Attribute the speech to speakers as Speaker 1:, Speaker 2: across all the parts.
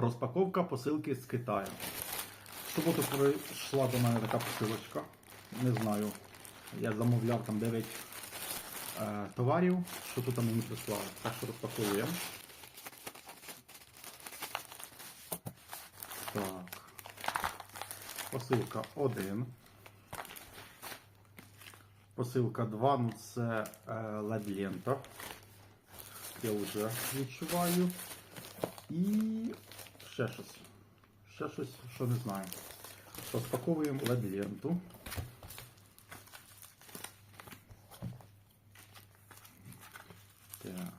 Speaker 1: Розпаковка посилки з Китаю. В суботу прийшла до мене така посилочка. Не знаю. Я замовляв там 9 е, товарів, що тут мені прислали. Так що розпаковуємо. Так. Посилка 1. Посилка 2, ну це е, LED-лента. Я вже відчуваю. І ще щось. Ще щось, що не знаю. Розпаковуємо LED-ленту. Так.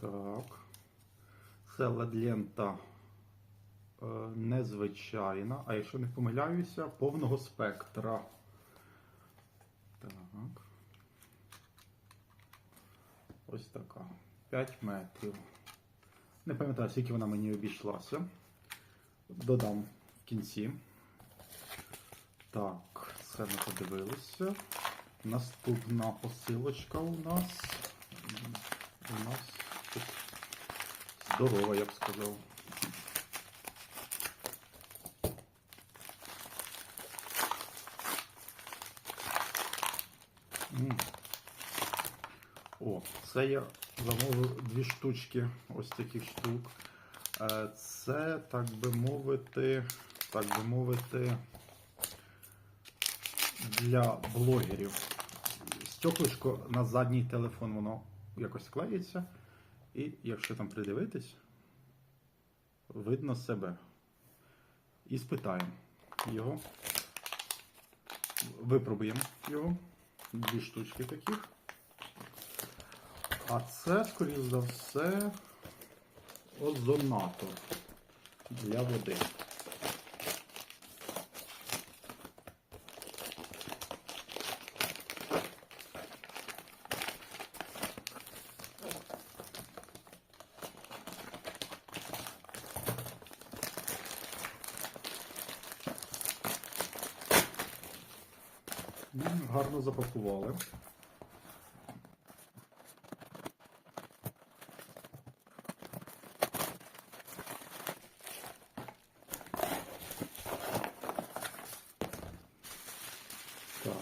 Speaker 1: Так. Це LED-лента е, незвичайна, а якщо не помиляюся, повного спектра. Так. Ось така. 5 метрів. Не пам'ятаю, скільки вона мені обійшлася. Додам в кінці. Так, це ми подивилися. Наступна посилочка у нас. У нас здорова, я б сказав. О, це я замовив дві штучки ось таких штук. Е, Це, так би мовити, так би мовити, для блогерів. Стеклишко на задній телефон воно якось клеїться. І якщо там придивитись, видно себе. І спитаємо його. Випробуємо його. Дві штучки таких. А це, скоріш за все, озонатор для води. Гарно запакували. Так.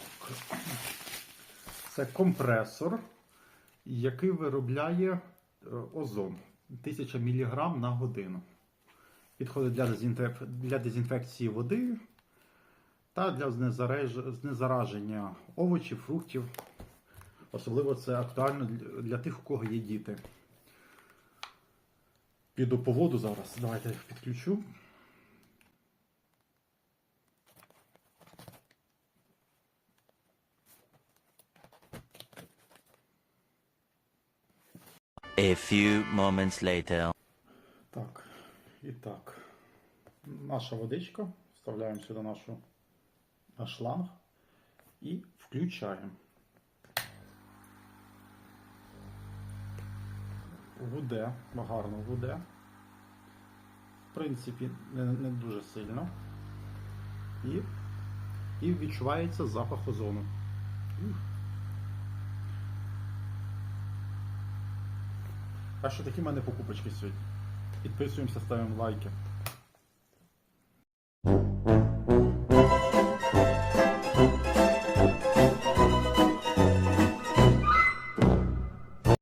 Speaker 1: Це компресор, який виробляє е, озон 1000 мг на годину. Підходить для дезінфекції води та для знезараження овочів, фруктів. Особливо це актуально для- для тих, у кого є діти. Піду по воду зараз. Давайте я їх підключу.
Speaker 2: A few moments later.
Speaker 1: Так, і так. Наша водичка. Вставляємо сюди нашу наш шланг і включаємо. Гуде, гарно гуде. В принципі, не, не дуже сильно. І, і відчувається запах озону. А що такі в мене покупочки сьогодні? Підписуємося, ставимо лайки.